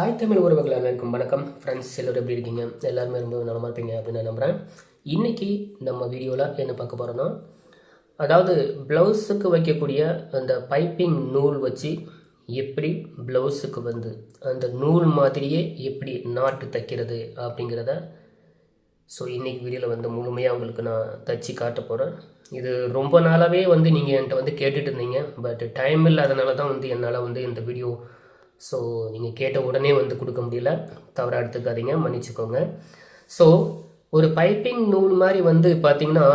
தாய் தமிழ் உறவுகள் அனைவருக்கும் வணக்கம். ஃப்ரெண்ட்ஸ் எல்லோரும் எப்படி இருக்கீங்க? எல்லாருமே ரொம்ப நலமாக இருப்பீங்க அப்படின்னு நான் நம்புகிறேன் இன்றைக்கி நம்ம வீடியோவில் என்ன பார்க்க போகிறோன்னா அதாவது ப்ளவுஸுக்கு வைக்கக்கூடிய அந்த பைப்பிங் நூல் வச்சு எப்படி ப்ளவுஸுக்கு வந்து அந்த நூல் மாதிரியே எப்படி நாட்டு தைக்கிறது அப்படிங்கிறத ஸோ இன்றைக்கி வீடியோவில் வந்து முழுமையாக உங்களுக்கு நான் தச்சு காட்ட போகிறேன் இது ரொம்ப நாளாகவே வந்து நீங்கள் என்கிட்ட வந்து கேட்டுட்டு இருந்தீங்க. பட் டைம் இல்லாதனால தான் வந்து என்னால் வந்து இந்த வீடியோ ஸோ நீங்கள் கேட்ட உடனே வந்து கொடுக்க முடியல. தவறாக எடுத்துக்காதீங்க மன்னிச்சுக்கோங்க. ஸோ ஒரு பைப்பிங் நூல் மாதிரி வந்து பார்த்தீங்கன்னா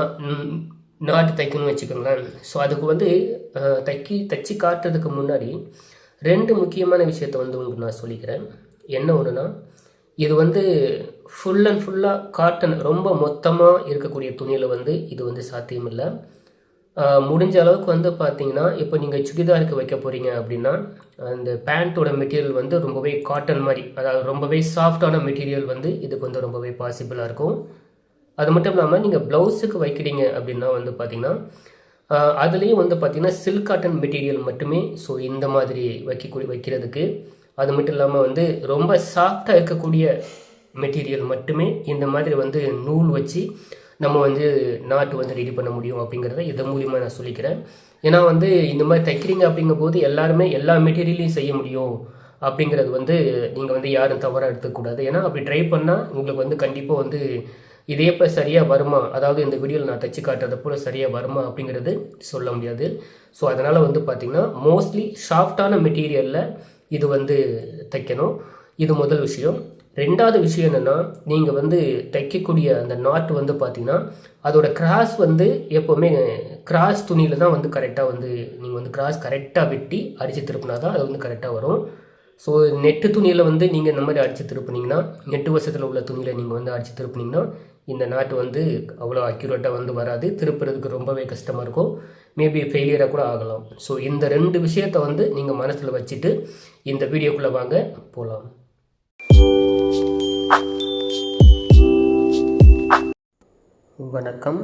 நாட்டு தைக்கணும்னு வச்சுக்கோங்களேன். ஸோ அதுக்கு வந்து தைக்கி தைச்சி காட்டுறதுக்கு முன்னாடி ரெண்டு முக்கியமான விஷயத்தை வந்து உங்களுக்கு நான் சொல்லிக்கிறேன். என்ன ஒன்றுனா இது வந்து ஃபுல் அண்ட் ஃபுல்லாக காட்டன் ரொம்ப மொத்தமாக இருக்கக்கூடிய துணியில் வந்து இது வந்து சாத்தியமில்லை. முடிஞ்ச அளவுக்கு வந்து பார்த்தீங்கன்னா இப்போ நீங்கள் சுடிதாருக்கு வைக்க போகிறீங்க அப்படின்னா அந்த பேண்ட்டோட மெட்டீரியல் வந்து ரொம்பவே காட்டன் மாதிரி அதாவது ரொம்பவே சாஃப்டான மெட்டீரியல் வந்து இதுக்கு வந்து ரொம்பவே பாசிபிளாக இருக்கும். அது மட்டும் இல்லாமல் நீங்கள் ப்ளவுஸுக்கு வைக்கிறீங்க அப்படின்னா வந்து பார்த்தீங்கன்னா அதுலேயும் வந்து பார்த்திங்கன்னா சில்க் காட்டன் மெட்டீரியல் மட்டுமே ஸோ இந்த மாதிரி வைக்கக்கூடிய வைக்கிறதுக்கு அது மட்டும் இல்லாமல் வந்து ரொம்ப சாஃப்டாக இருக்கக்கூடிய மெட்டீரியல் மட்டுமே இந்த மாதிரி வந்து நூல் வச்சு நம்ம வந்து நாட்டு வந்து ரெடி பண்ண முடியும் அப்படிங்கிறத இதன் மூலியமாக நான் சொல்லிக்கிறேன். ஏன்னா வந்து இந்த மாதிரி தைக்கிறீங்க அப்படிங்கும்போது எல்லாருமே எல்லா மெட்டீரியலையும் செய்ய முடியும் அப்படிங்கிறது வந்து நீங்கள் வந்து யாரும் தவறாக எடுத்துக்கூடாது ஏன்னா அப்படி ட்ரை பண்ணால் உங்களுக்கு வந்து கண்டிப்பாக வந்து இதே இப்போ சரியாக வருமா? அதாவது இந்த வீடியோவில் நான் தச்சு காட்டுறது போல் சரியாக வருமா அப்படிங்கிறது சொல்ல முடியாது. ஸோ அதனால் வந்து பார்த்திங்கன்னா மோஸ்ட்லி சாஃப்டான மெட்டீரியலில் இது வந்து தைக்கணும். இது முதல் விஷயம். ரெண்டாவது விஷயம் என்னென்னா நீங்கள் வந்து தைக்கக்கூடிய அந்த நாட் வந்து பார்த்தீங்கன்னா அதோட கிராஸ் வந்து எப்போவுமே கிராஸ் துணியில் தான் வந்து கரெக்டாக வந்து நீங்கள் வந்து கிராஸ் கரெக்டாக வெட்டி அடித்து திருப்பினா தான் அது வந்து கரெக்டாக வரும். ஸோ நெட்டு துணியில் வந்து நீங்கள் இந்த மாதிரி அடித்து திருப்பினீங்கன்னா நெட்டு வசத்தில் உள்ள துணியில் நீங்கள் வந்து அடித்து திருப்பினீங்கன்னா இந்த நாட்டு வந்து அவ்வளோ அக்யூரேட்டாக வந்து வராது. திருப்புறதுக்கு ரொம்பவே கஷ்டமாக இருக்கும். மேபி ஃபெயிலியராக கூட ஆகலாம். ஸோ இந்த ரெண்டு விஷயத்தை வந்து நீங்கள் மனசில் வச்சுட்டு இந்த வீடியோக்குள்ளே வாங்க போகலாம் வணக்கம்.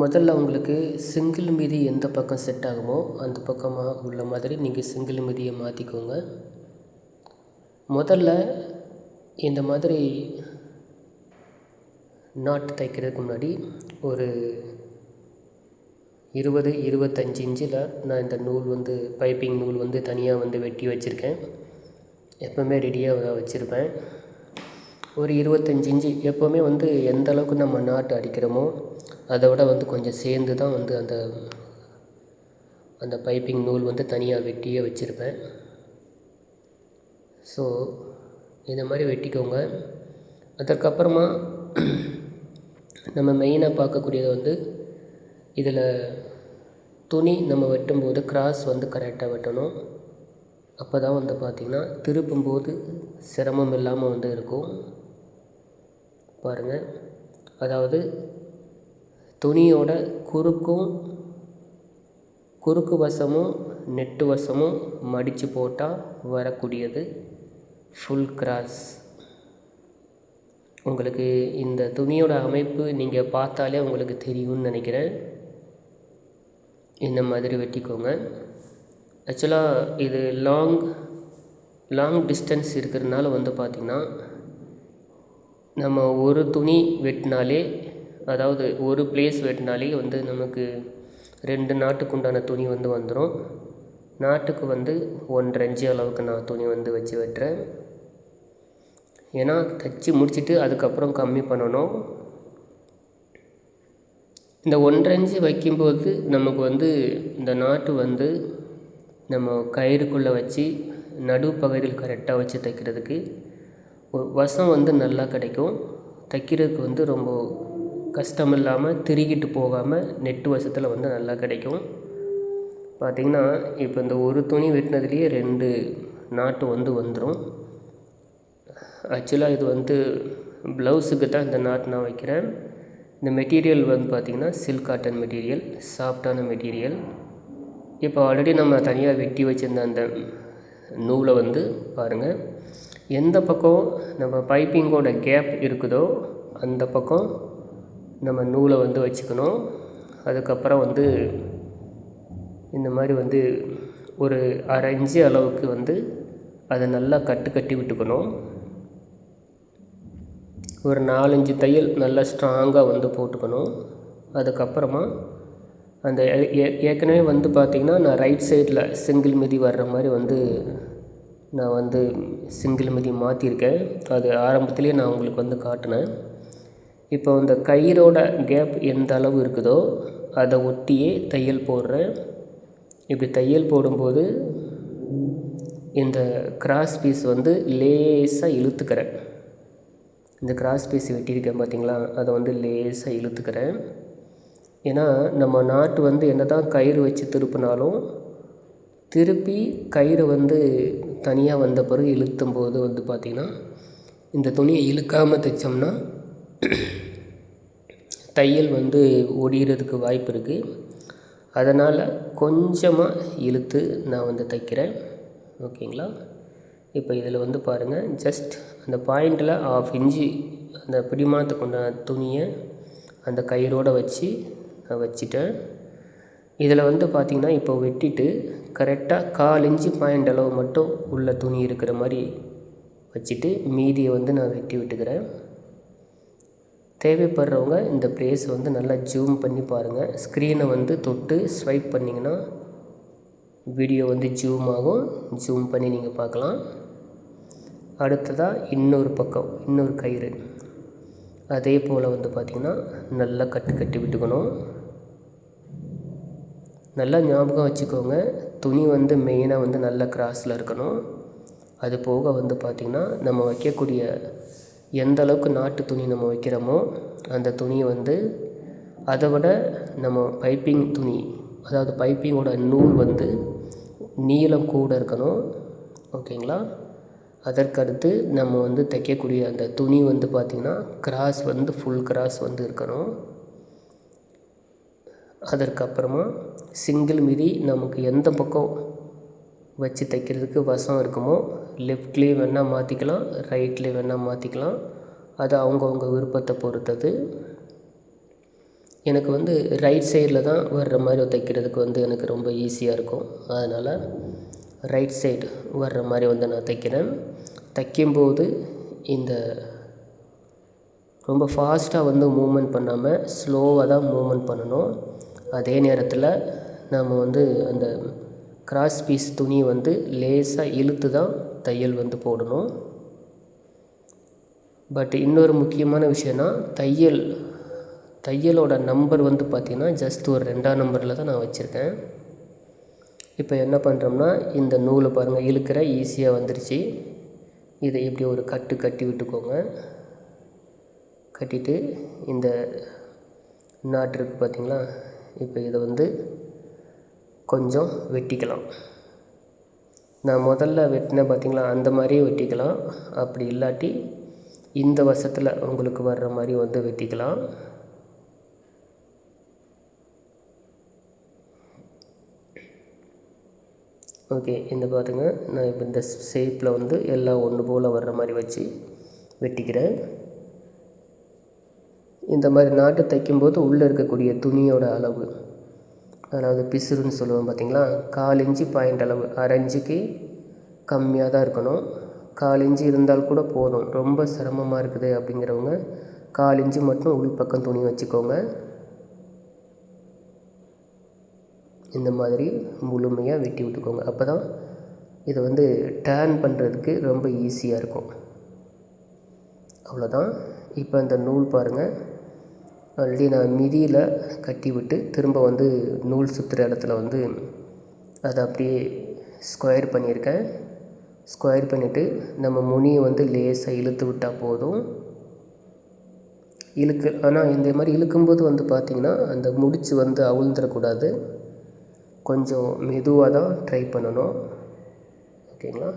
முதல்ல உங்களுக்கு சிங்கிள் மீதி எந்த பக்கம் செட் ஆகுமோ அந்த பக்கமாக உள்ள மாதிரி நீங்கள் சிங்கிள் மீதியை மாற்றிக்கோங்க முதல்ல இந்த மாதிரி நாட்டு தைக்கிறதுக்கு முன்னாடி ஒரு இருபது இருபத்தஞ்சி இன்ச்சில் நான் இந்த நூல் வந்து பைப்பிங் நூல் வந்து தனியாக வந்து வெட்டி வச்சுருக்கேன். எப்போவுமே ரெடியாக வச்சுருப்பேன். ஒரு இருபத்தஞ்சி இஞ்சி எப்போவுமே வந்து எந்த அளவுக்கு நம்ம நாட்டு அடிக்கிறோமோ அதை விட வந்து கொஞ்சம் சேர்ந்து தான் வந்து அந்த அந்த பைப்பிங் நூல் வந்து தனியாக வெட்டியே வச்சுருப்பேன். ஸோ இந்த மாதிரி வெட்டிக்கோங்க. அதற்கப்புறமா நம்ம மெயினாக பார்க்கக்கூடியது வந்து இதில் துணி நம்ம வெட்டும்போது கிராஸ் வந்து கரெக்டாக வெட்டணும். அப்போ தான் வந்து பார்த்திங்கன்னா திருப்பும்போது சிரமம் இல்லாமல் வந்து இருக்கும். பாருங்கள் அதாவது துணியோட குறுக்கும் குறுக்கு வசமும் நெட்டு வசமும் மடித்து போட்டால் வரக்கூடியது ஃபுல் கிராஸ் உங்களுக்கு இந்த துணியோட அமைப்பு நீங்கள் பார்த்தாலே உங்களுக்கு தெரியும்னு நினைக்கிறேன். இந்த மாதிரி வெட்டிக்கோங்க. ஆக்சுவலாக இது லாங் லாங் டிஸ்டன்ஸ் இருக்கிறதுனால வந்து பார்த்திங்கன்னா நம்ம ஒரு துணி வெட்டினாலே அதாவது ஒரு பிளேஸ் வெட்டினாலே வந்து நமக்கு ரெண்டு நாட்டுக்கு உண்டான துணி வந்து வந்துடும் நாட்டுக்கு வந்து ஒன்றரை இன்ச்சு அளவுக்கு நான் துணி வந்து வச்சு வெட்டுறேன். ஏன்னா தைச்சி முடிச்சுட்டு அதுக்கப்புறம் கம்மி பண்ணணும். இந்த ஒன்றரை இன்ச்சு வைக்கும்போது நமக்கு வந்து இந்த நாட்டு வந்து நம்ம கயிறுக்குள்ளே வச்சு நடுப்பகுதியில் கரெக்டாக வச்சு தைக்கிறதுக்கு வசம் வந்து நல்லா கிடைக்கும். தைக்கிறதுக்கு வந்து ரொம்ப கஷ்டம் இல்லாமல் திருகிட்டு போகாமல் நெட்டு வசத்தில் வந்து நல்லா கிடைக்கும். பார்த்திங்கன்னா இப்போ இந்த ஒரு துணி வெட்டினதுலேயே ரெண்டு நாட்டு வந்து வந்துடும் ஆக்சுவலாக இது வந்து ப்ளவுஸுக்கு தான் இந்த நாட் நான் வைக்கிறேன். இந்த மெட்டீரியல் வந்து பார்த்திங்கன்னா சில்க் காட்டன் மெட்டீரியல் சாஃப்டான மெட்டீரியல். இப்போ ஆல்ரெடி நம்ம தனியாக வெட்டி வச்சுருந்த அந்த நூலை வந்து பாருங்கள் எந்த பக்கம் நம்ம பைப்பிங்கோட கேப் இருக்குதோ அந்த பக்கம் நம்ம நூலை வந்து வச்சுக்கணும். அதுக்கப்புறம் வந்து இந்த மாதிரி வந்து ஒரு அரை இன்ச்சு அளவுக்கு வந்து அதை நல்லா கட்டு கட்டி விட்டுக்கணும். ஒரு நாலஞ்சு தையல் நல்லா ஸ்ட்ராங்காக வந்து போட்டுக்கணும். அதுக்கப்புறமா அந்த ஏற்கனவே வந்து பார்த்திங்கன்னா நான் ரைட் சைடில் சிங்கிள் மிதி வர்ற மாதிரி வந்து நான் வந்து சிங்கிள் மிதி மாற்றிருக்கேன் அது ஆரம்பத்துலேயே நான் உங்களுக்கு வந்து காட்டினேன். இப்போ இந்த கயிறோட கேப் எந்த அளவு இருக்குதோ அதை ஒட்டியே தையல் போடுறேன். இப்படி தையல் போடும்போது இந்த கிராஸ் பீஸ் வந்து லேசாக இழுத்துக்கிறேன். இந்த கிராஸ் பீஸ் வெட்டியிருக்கேன் பார்த்தீங்களா? அதை வந்து லேசாக இழுத்துக்கிறேன். ஏன்னா நம்ம நாட்டு வந்து என்ன தான் கயிறு வச்சு திருப்பினாலும் திருப்பி கயிறு வந்து தனியாக வந்த பிறகு இழுத்தும் போது வந்து பார்த்திங்கன்னா இந்த துணியை இழுக்காமல் தைச்சோம்னா தையல் வந்து ஒடிகிறதுக்கு வாய்ப்பு இருக்குது அதனால் கொஞ்சமாக இழுத்து நான் வந்து தைக்கிறேன். ஓகேங்களா? இப்போ இதில் வந்து பாருங்கள் ஜஸ்ட் அந்த பாயிண்டில் ஆஃப் இன்ச்சு அந்த பிடிமானத்தை கொண்ட துணியை அந்த கயிறோடு வச்சு நான் வச்சுட்டேன். இதில் வந்து பார்த்திங்கன்னா இப்போ வெட்டிட்டு கரெக்டாக கால் இன்ச்சு பாயிண்ட் அளவு மட்டும் உள்ள துணி இருக்கிற மாதிரி வச்சுட்டு மீதியை வந்து நான் வெட்டி விட்டுக்கிறேன். தேவைப்படுறவங்க இந்த ப்ளேஸை வந்து நல்லா ஜூம் பண்ணி பாருங்கள் ஸ்க்ரீனை வந்து தொட்டு ஸ்வைப் பண்ணிங்கன்னா வீடியோ வந்து ஜூம் ஆகும். ஜூம் பண்ணி நீங்கள் பார்க்கலாம். அடுத்ததாக இன்னொரு பக்கம் இன்னொரு கயிறு. அதே போல் வந்து பார்த்திங்கன்னா நல்லா கட்டு கட்டி விட்டுக்கணும். நல்லா ஞாபகம் வச்சுக்கோங்க. துணி வந்து மெயினாக வந்து நல்ல கிராஸில் இருக்கணும். அது போக வந்து பார்த்திங்கன்னா நம்ம வைக்கக்கூடிய எந்த அளவுக்கு நாட்டு துணி நம்ம வைக்கிறோமோ அந்த துணியை வந்து அதை விட நம்ம பைப்பிங் துணி அதாவது பைப்பிங்கோட நூல் வந்து நீளம் கூட இருக்கணும். ஓகேங்களா அதற்கடுத்து நம்ம வந்து தைக்கக்கூடிய அந்த துணி வந்து பார்த்திங்கன்னா கிராஸ் வந்து ஃபுல் கிராஸ் வந்து இருக்கணும். அதற்கப்புறமா சிங்கிள் மீதி நமக்கு எந்த பக்கம் வச்சு தைக்கிறதுக்கு வசம் இருக்குமோ லெஃப்ட்லேயும் வேணால் மாற்றிக்கலாம் ரைட்லேயும் வேணால் மாற்றிக்கலாம் அது அவங்கவுங்க விருப்பத்தை பொறுத்தது. எனக்கு வந்து ரைட் சைடில் தான் வர்ற மாதிரி தைக்கிறதுக்கு வந்து எனக்கு ரொம்ப ஈஸியாக இருக்கும். அதனால் ரைட் சைடு வர்ற மாதிரி வந்து நான் தைக்கிறேன். தைக்கும்போது இந்த ரொம்ப ஃபாஸ்ட்டாக வந்து மூமெண்ட் பண்ணாமல் ஸ்லோவாக தான் மூமெண்ட் பண்ணணும். அதே நேரத்தில் நாம் வந்து அந்த கிராஸ் பீஸ் துணி வந்து லேசாக இழுத்து தான் தையல் வந்து போடணும். பட் இன்னொரு முக்கியமான விஷயம்னா தையல் தையலோட நம்பர் வந்து பார்த்திங்கன்னா ஜஸ்ட் ஒரு ரெண்டாம் நம்பரில் தான் நான் வச்சுருக்கேன். இப்போ என்ன பண்ணுறோம்னா இந்த நூலை பாருங்கள் இழுக்கிற ஈஸியாக வந்துருச்சு. இதை இப்படி ஒரு கட்டு கட்டி விட்டுக்கோங்க. கட்டிட்டு இந்த நாட்டு இருக்குது பார்த்திங்களா இப்போ இதை வந்து கொஞ்சம் வெட்டிக்கலாம். நான் முதல்ல வெட்டினேன் பார்த்திங்களா அந்த மாதிரியே வெட்டிக்கலாம். அப்படி இல்லாட்டி இந்த வசத்தில் உங்களுக்கு வர்ற மாதிரி வந்து வெட்டிக்கலாம். ஓகே இந்த பார்த்துங்க நான் இப்போ இந்த ஷேப்பில் வந்து எல்லாம் ஒன்று போல் வர்ற மாதிரி வச்சு வெட்டிக்கிறேன். இந்த மாதிரி நாட்டு தைக்கும்போது உள்ளே இருக்கக்கூடிய துணியோட அளவு. அதாவது பிசுறுன்னு சொல்லுவோம் பார்த்திங்களா? கால் இன்ச்சு பாயிண்ட் அளவு. அரை இன்ச்சுக்கு கம்மியாக தான் இருக்கணும். கால் இன்ச்சு இருந்தால் கூட போதும். ரொம்ப சிரமமாக இருக்குது அப்படிங்கிறவங்க கால் இன்ச்சு மட்டும் உள் பக்கம் துணி வச்சுக்கோங்க. இந்த மாதிரி முழுமையாக வெட்டி விட்டுக்கோங்க. அப்போ தான் இதை வந்து டேர்ன் பண்ணுறதுக்கு ரொம்ப ஈஸியாக இருக்கும். அவ்வளோதான் இப்போ இந்த நூல் பாருங்கள் ஆல்ரெடி நான் மிதியில் கட்டி விட்டு திரும்ப வந்து நூல் சுற்றுற இடத்துல வந்து அதை அப்படியே ஸ்கொயர் பண்ணியிருக்கேன். ஸ்கொயர் பண்ணிவிட்டு நம்ம முனியை வந்து லேசாக இழுத்து விட்டால் போதும். இழுக்கு ஆனால் இந்த மாதிரி இழுக்கும்போது வந்து பார்த்திங்கன்னா அந்த முடிச்சு வந்து அவுழ்ந்துடக்கூடாது. கொஞ்சம் மெதுவாக தான் ட்ரை பண்ணணும். ஓகேங்களா?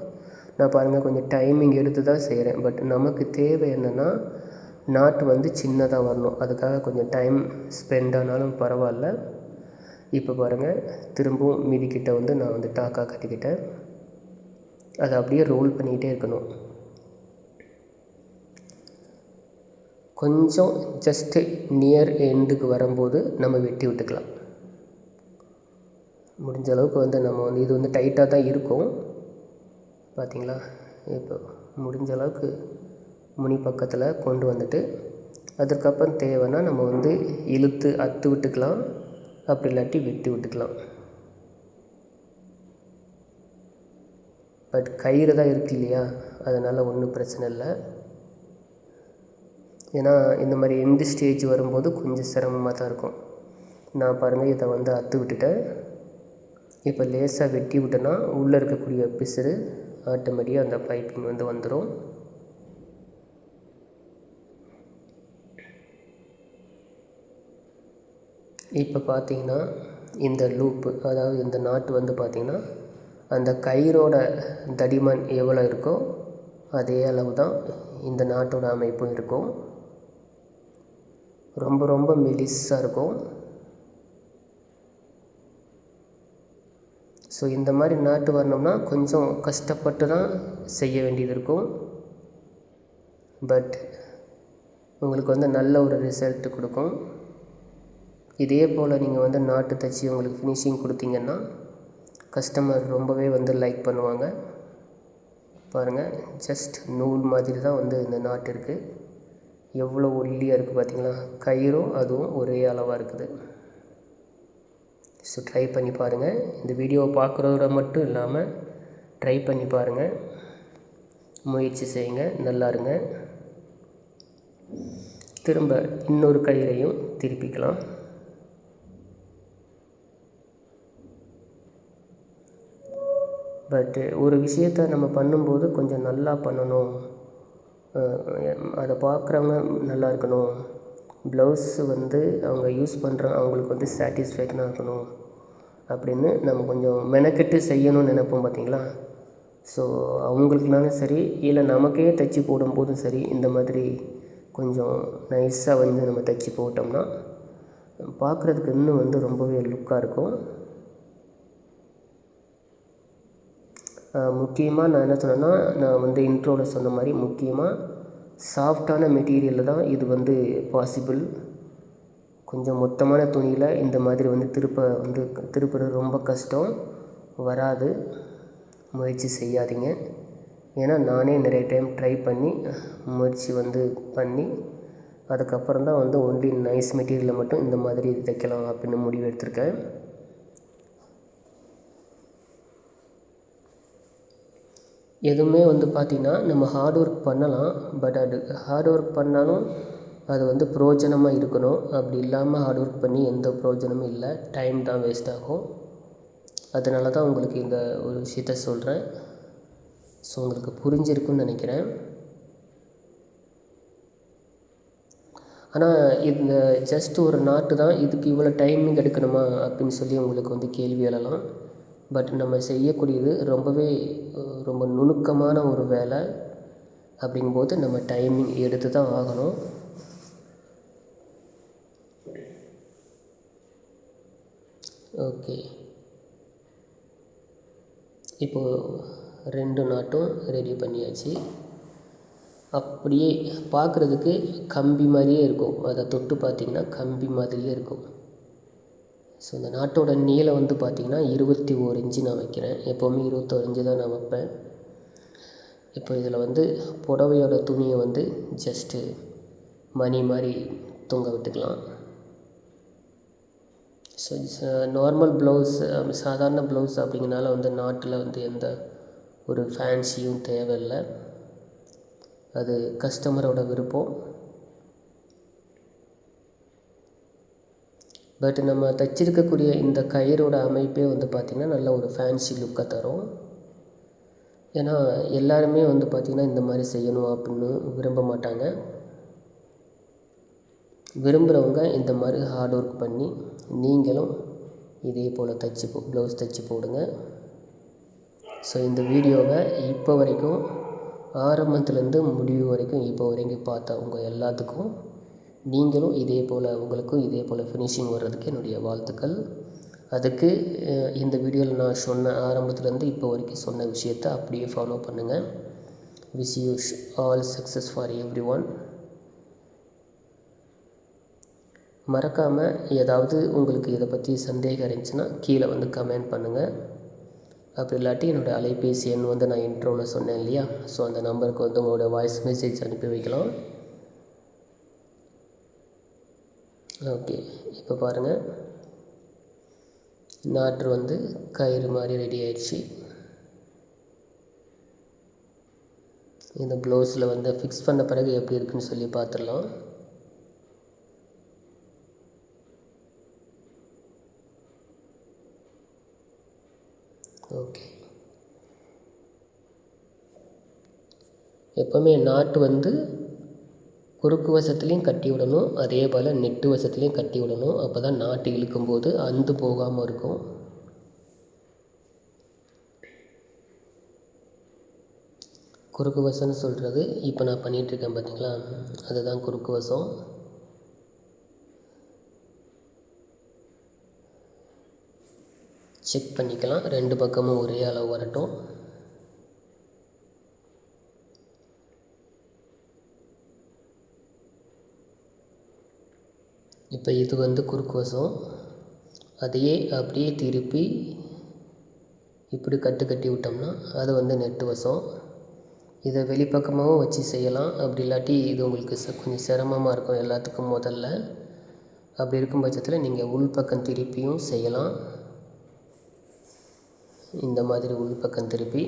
நான் பாருங்கள் கொஞ்சம் டைமிங் எடுத்து தான் செய்கிறேன் பட் நமக்கு தேவை என்னென்னா நாட்டு வந்து சின்னதாக வரணும். அதுக்காக கொஞ்சம் டைம் ஸ்பெண்ட் ஆனாலும் பரவாயில்ல. இப்போ பாருங்கள் திரும்பவும் மீதிக்கிட்ட வந்து நான் வந்து டாக்காக கட்டிக்கிட்டேன் அதை அப்படியே ரோல் பண்ணிக்கிட்டே இருக்கணும். கொஞ்சம் ஜஸ்ட்டு நியர் எண்டுக்கு வரும்போது நம்ம வெட்டி விட்டுக்கலாம். முடிஞ்ச அளவுக்கு வந்து நம்ம வந்து இது வந்து டைட்டாக தான் இருக்கும். பார்த்தீங்களா இப்போ முடிஞ்ச அளவுக்கு முனி பக்கத்தில் கொண்டு வந்துட்டு அதுக்கப்புறம் தேவைன்னா நம்ம வந்து இழுத்து அத்து விட்டுக்கலாம். அப்படி இல்லாட்டி வெட்டி விட்டுக்கலாம். பட் கயிறு தான் இருக்கு இல்லையா? அதனால் ஒன்றும் பிரச்சனை இல்லை. ஏன்னா இந்த மாதிரி எண்டு ஸ்டேஜ் வரும்போது கொஞ்சம் சிரமமாக தான் இருக்கும். நான் பாருங்கள் இதை வந்து அத்து விட்டுட்டேன். இப்போ லேசாக வெட்டி விட்டேன்னா உள்ளே இருக்கக்கூடிய பிசுறு ஆட்டோமேட்டிக்காக அந்த பைப்பிங் வந்து வந்துடும் இப்போ பார்த்தீங்கன்னா இந்த லூப்பு அதாவது இந்த நாட்டு வந்து பார்த்திங்கன்னா அந்த கயிறோட தடிமன் எவ்வளோ இருக்கோ அதே அளவு தான் இந்த நாட்டோட அமைப்பும் இருக்கும். ரொம்ப ரொம்ப மெலிசாக இருக்கும். ஸோ இந்த மாதிரி நாட்டு வரணும்னா கொஞ்சம் கஷ்டப்பட்டு தான் செய்ய வேண்டியது இருக்கும். பட் உங்களுக்கு வந்து நல்ல ஒரு ரிசல்ட் கொடுக்கும். இதே போல் நீங்கள் வந்து நாட்டு தைச்சி உங்களுக்கு ஃபினிஷிங் கொடுத்தீங்கன்னா கஸ்டமர் ரொம்பவே வந்து லைக் பண்ணுவாங்க. பாருங்கள் ஜஸ்ட் நூல் மாதிரி தான் வந்து இந்த நாட்டு இருக்குது எவ்வளோ ஒல்லியாக இருக்குது பார்த்தீங்களா? கயிறும் அதுவும் ஒரே அளவாக இருக்குது. ஸோ ட்ரை பண்ணி பாருங்கள் இந்த வீடியோவை பார்க்குறதோட மட்டும் இல்லாமல் ட்ரை பண்ணி பாருங்கள் முயற்சி செய்யுங்க. நல்லா இருங்க. திரும்ப இன்னொரு கயிறையும் திருப்பிக்கலாம். பட்டு ஒரு விஷயத்த நம்ம பண்ணும்போது கொஞ்சம் நல்லா பண்ணணும். அதை பார்க்குறவங்க நல்லா இருக்கணும். ப்ளவுஸ் வந்து அவங்க யூஸ் பண்ணுற அவங்களுக்கு வந்து சாட்டிஸ்ஃபேக்ஷனாக இருக்கணும். அப்படின்னு நம்ம கொஞ்சம் மெனக்கெட்டு செய்யணும்னு நினைப்போம் பார்த்தீங்களா? ஸோ அவங்களுக்குனாலும் சரி இல்லை நமக்கே தைச்சி போடும்போதும் சரி இந்த மாதிரி கொஞ்சம் நைஸாக வந்து நம்ம தைச்சி போட்டோம்னா பார்க்குறதுக்கு இன்னும் வந்து ரொம்பவே லுக்காக இருக்கும். முக்கியமாக நான் என்ன சொன்னேன்னா நான் வந்து இன்ட்ரோவில் சொன்ன மாதிரி முக்கியமாக சாஃப்டான மெட்டீரியலில் தான் இது வந்து பாசிபிள் கொஞ்சம் மொத்தமான துணியில் இந்த மாதிரி வந்து திருப்ப வந்து திருப்புறது ரொம்ப கஷ்டம். வராது. முயற்சி செய்யாதீங்க. ஏன்னா நானே நிறைய டைம் ட்ரை பண்ணி முயற்சி வந்து பண்ணி அதுக்கப்புறம் தான் வந்து ஒன்லி நைஸ் மெட்டீரியலில் மட்டும் இந்த மாதிரி தைக்கலாம் அப்படின்னு முடிவு எடுத்திருக்கேன். எதுவுமே வந்து பார்த்திங்கன்னா நம்ம ஹார்ட் ஒர்க் பண்ணலாம். பட் அது ஹார்ட் ஒர்க் பண்ணாலும் அது வந்து பிரயோஜனமாக இருக்கணும். அப்படி இல்லாமல் ஹார்ட் ஒர்க் பண்ணி எந்த பிரயோஜனமும் இல்லை. டைம் தான் வேஸ்ட் ஆகும். அதனால தான் உங்களுக்கு இந்த ஒரு விஷயத்த சொல்கிறேன் ஸோ உங்களுக்கு புரிஞ்சிருக்குன்னு நினைக்கிறேன். ஆனால் இந்த ஜஸ்ட் ஒரு நாட்டு தான் இதுக்கு இவ்வளோ டைமிங் எடுக்கணுமா அப்படின்னு சொல்லி உங்களுக்கு வந்து கேள்வி எழலாம். பட் நம்ம செய்யக்கூடியது ரொம்பவே ரொம்ப நுணுக்கமான ஒரு வேலை அப்படிங்கும்போது நம்ம டைமிங் எடுத்து தான் ஆகணும். ஓகே. இப்போது ரெண்டு நாட்டும் ரெடி பண்ணியாச்சு. அப்படியே பார்க்குறதுக்கு கம்பி மாதிரியே இருக்கும். அதை தொட்டு பார்த்திங்கன்னா கம்பி மாதிரியே இருக்கும். ஸோ இந்த நாட்டோட நீளம் வந்து பார்த்திங்கன்னா இருபத்தி ஓரு இன்ச்சு நான் வைக்கிறேன். எப்போவுமே இருபத்தோரு இன்ச்சு தான் நான் வைப்பேன். இப்போ இதில் வந்து புடவையோட துணியை வந்து ஜஸ்ட்டு மணி மாதிரி தொங்க விட்டுக்கலாம். ஸோ நார்மல் ப்ளவுஸ் சாதாரண ப்ளவுஸ் அப்படிங்கனால வந்து நாட்டில் வந்து எந்த ஒரு ஃபேன்சியும் தேவையில்லை. அது கஸ்டமரோட விருப்பம். பட் நம்ம தைச்சிருக்கக்கூடிய இந்த கயிறோட அமைப்பே வந்து பார்த்திங்கன்னா நல்ல ஒரு ஃபேன்சி லுக்கை தரும். ஏன்னா எல்லாருமே வந்து பார்த்திங்கன்னா இந்த மாதிரி செய்யணும் அப்படின்னு விரும்ப மாட்டாங்க. விரும்புகிறவங்க இந்த மாதிரி ஹார்ட் ஒர்க் பண்ணி நீங்களும் இதே போல் தைச்சி போ ப்ளவுஸ் தைச்சி போடுங்க. ஸோ இந்த வீடியோவை இப்போ வரைக்கும் ஆரம்பத்துலேருந்து முடிவு வரைக்கும் இப்போ வரைக்கும் பார்த்த உங்கள் எல்லாத்துக்கும் நீங்களும் இதே போல் உங்களுக்கும் இதே போல் ஃபினிஷிங் வர்றதுக்கு என்னுடைய வாழ்த்துக்கள். அதுக்கு இந்த வீடியோவில் நான் சொன்ன ஆரம்பத்துலேருந்து இப்போ வரைக்கும் சொன்ன விஷயத்தை அப்படியே ஃபாலோ பண்ணுங்கள் wish you all success for everyone மறக்காமல் ஏதாவது உங்களுக்கு இதை பற்றி சந்தேகம் இருந்துச்சுன்னா கீழே வந்து கமெண்ட் பண்ணுங்கள் அப்படி இல்லாட்டி என்னோடய அலைபேசி எண் வந்து நான் இன்ட்ரோவில் சொன்னேன் இல்லையா? ஸோ அந்த நம்பருக்கு வந்து உங்களோட வாய்ஸ் மெசேஜ் அனுப்பி வைக்கலாம். ஓகே இப்போ பாருங்கள் நாற்று வந்து கயிறு மாதிரி ரெடி ஆயிடுச்சு. இந்த ப்ளவுஸில் வந்து ஃபிக்ஸ் பண்ண பிறகு எப்படி இருக்குன்னு சொல்லி பார்த்துடலாம் ஓகே. எப்போவுமே நாட்டு வந்து குறுக்கு வசத்துலேயும் கட்டி விடணும் அதே போல் நெட்டு வசத்துலேயும் கட்டி விடணும். அப்போ தான் நாட்டு இழுக்கும்போது அந்து போகாமல் இருக்கும். குறுக்கு வசம்னு சொல்கிறது இப்போ நான் பண்ணிகிட்ருக்கேன் பார்த்தீங்களா அதுதான் குறுக்கு வசம். செக் பண்ணிக்கலாம். ரெண்டு பக்கமும் ஒரே அளவு வரட்டும். இப்போ இது வந்து குறுக்கு வசம் அதையே அப்படியே திருப்பி இப்படி கட்டு கட்டி விட்டோம்னா அது வந்து நெட்டு வசம். இதை வெளிப்பக்கமாகவும் வச்சு செய்யலாம். அப்படி இல்லாட்டி இது உங்களுக்கு ச கொஞ்சம் சிரமமாக இருக்கும் எல்லாத்துக்கும் முதல்ல. அப்படி இருக்கும் பட்சத்தில் நீங்கள் உள்பக்கம் திருப்பியும் செய்யலாம். இந்த மாதிரி உள்பக்கம் திருப்பி.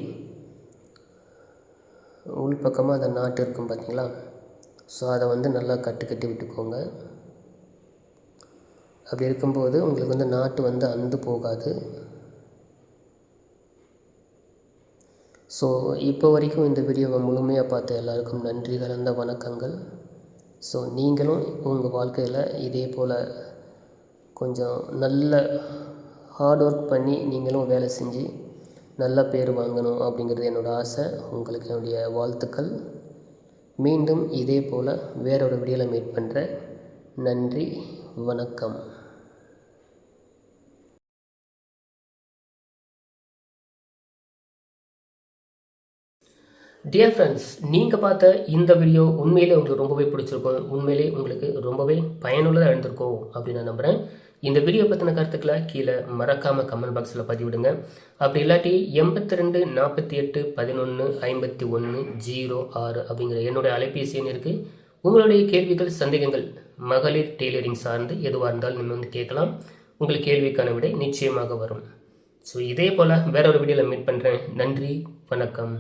உள்பக்கமாக அந்த நாட்டு இருக்கும் பார்த்தீங்களா ஸோ அதை வந்து நல்லா கட்டு கட்டி விட்டுக்கோங்க. அப்படி இருக்கும்போது உங்களுக்கு வந்து நாட்டு வந்து அந்து போகாது. ஸோ இப்போ வரைக்கும் இந்த வீடியோவை முழுமையாக பார்த்த எல்லாருக்கும் நன்றி கலந்த வணக்கங்கள். ஸோ நீங்களும் உங்கள் வாழ்க்கையில் இதே போல் கொஞ்சம் நல்ல ஹார்ட் ஒர்க் பண்ணி நீங்களும் வேலை செஞ்சு நல்ல பேர் வாங்கணும் அப்படிங்கிறது என்னோடய ஆசை. உங்களுக்கு என்னுடைய வாழ்த்துக்கள். மீண்டும் இதே போல் வேறொரு வீடியோவில் மீட் பண்ணுறேன் நன்றி வணக்கம். டியர் ஃப்ரெண்ட்ஸ் நீங்கள் பார்த்த இந்த வீடியோ உண்மையிலே உங்களுக்கு ரொம்பவே பிடிச்சிருக்கும். உண்மையிலே உங்களுக்கு ரொம்பவே பயனுள்ளதாக இருந்திருக்கும் அப்படின்னு நான் நம்புகிறேன் இந்த வீடியோ பற்றின கருத்துக்களை கீழே மறக்காமல் கமெண்ட் பாக்ஸில் பதிவிடுங்க. அப்படி இல்லாட்டி எண்பத்தி ரெண்டு நாற்பத்தி எட்டு பதினொன்று ஐம்பத்தி ஒன்று ஜீரோ ஆறு அப்படிங்கிற என்னுடைய அலைபேசி எண் இருக்குது உங்களுடைய கேள்விகள் சந்தேகங்கள் மகளிர் டெய்லரிங் சார்ந்து எதுவாக இருந்தாலும் நீங்கள் வந்து கேட்கலாம். உங்களுக்கு கேள்விக்கான விடை நிச்சயமாக வரும். ஸோ இதே போல் வேற ஒரு வீடியோவில் மீட் பண்ணுறேன் நன்றி வணக்கம்.